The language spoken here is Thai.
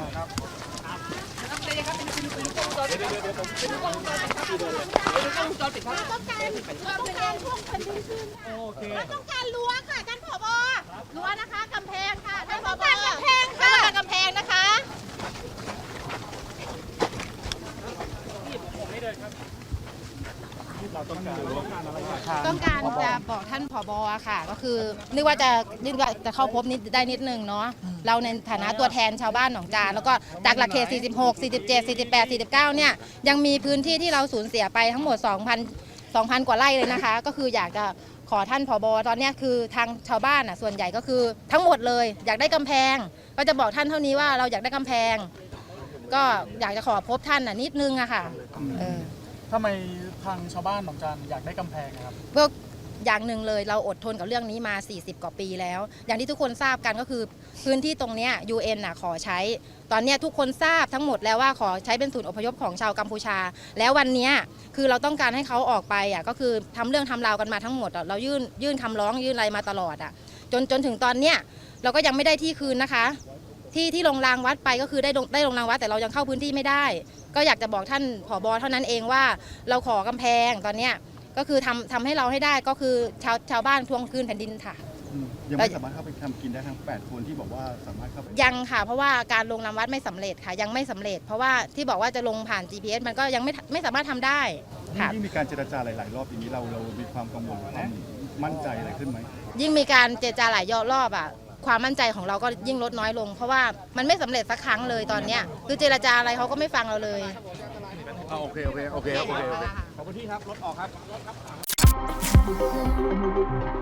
ต้องการต้องการพวกแผ่นดินขึ้นโอเคต้องการรั้วค่ะท่านผอรั้วนะคะกำแพงค่ะท่านผบต้องการกำแพงค่ะต้องการกำแพงนะคะ เรา ต้องการต้องการอะไรจากทางต้องการจะบอกท่านผบอะค่ะ ก็คือนึกว่าจะนึกว่าจะเข้าพบนิดได้นิดนึงเนาะเราในฐานะตัวแทนชาวบ้านหนองจานแล้วก็จากหลักเขต46 47 48 49 เนี่ยยังมีพื้นที่ที่เราสูญเสียไปทั้งหมด 2,000 2,000 กว่าไร่เลยนะคะ ก็คืออยากจะขอท่านผบตอนเนี้ยคือทางชาวบ้านอะส่วนใหญ่ก็คือทั้งหมดเลย อยากได้กำแพง ก็จะบอกท่านเท่านี้ว่าเราอยากได้กำแพง ก็อยากจะขอพบท่านอะนิดนึงอะค่ะเออ ทำไมทางชาวบ้านหนองจานอยากได้กำแพงนะครับ ก็อย่างหนึ่งเลยเราอดทนกับเรื่องนี้มา 40 กว่าปีแล้ว อย่างที่ทุกคนทราบกันก็คือพื้นที่ตรงเนี้ย UN น่ะขอใช้ ตอนเนี้ยทุกคนทราบทั้งหมดแล้วว่าขอใช้เป็นศูนย์อพยพของชาวกัมพูชา แล้ววันเนี้ยคือเราต้องการให้เขาออกไปอะก็คือทำเรื่องทำราวกันมาทั้งหมดอะเรายื่นยื่นคำร้องยื่นอะไรมาตลอดอะจนจนถึงตอนเนี้ยเราก็ยังไม่ได้ที่คืนนะคะ ที่ที่ลงรางวัดไปก็คือได้ลงได้ลงรางวัดแต่เรายังเข้าพื้นที่ไม่ได้ ก็อยากจะบอกท่านผอบอเท่านั้นเองว่าเราขอกำแพงตอนเนี้ยก็คือทำทำให้เราให้ได้ก็คือชาวชาวบ้านทวงคืนแผ่นดินค่ะ อืมยังไม่สามารถเข้าไปทำกินได้ทั้ง 8 คนที่บอกว่าสามารถเข้าไปยังค่ะ เพราะว่าการลงรางวัดไม่สำเร็จค่ะ ยังไม่สำเร็จ เพราะว่าที่บอกว่าจะลงผ่าน GPS มันก็ยังไม่ไม่สามารถทำได้ค่ะ ยิ่งมีการเจรจาหลาย ๆ รอบอย่างนี้เราเรามีความกังวลความมั่นใจอะไรขึ้นไหม ยิ่งมีการเจรจาหลายรอบอะ ความมั่นใจของเราก็ยิ่งลดน้อยลง เพราะว่ามันไม่สำเร็จสักครั้งเลยตอนเนี้ยคือเจรจาอะไรเขาก็ไม่ฟังเราเลยโอเคโอเคโอเคโอเคโอเคขอบคุณที่ครับรถออกครับ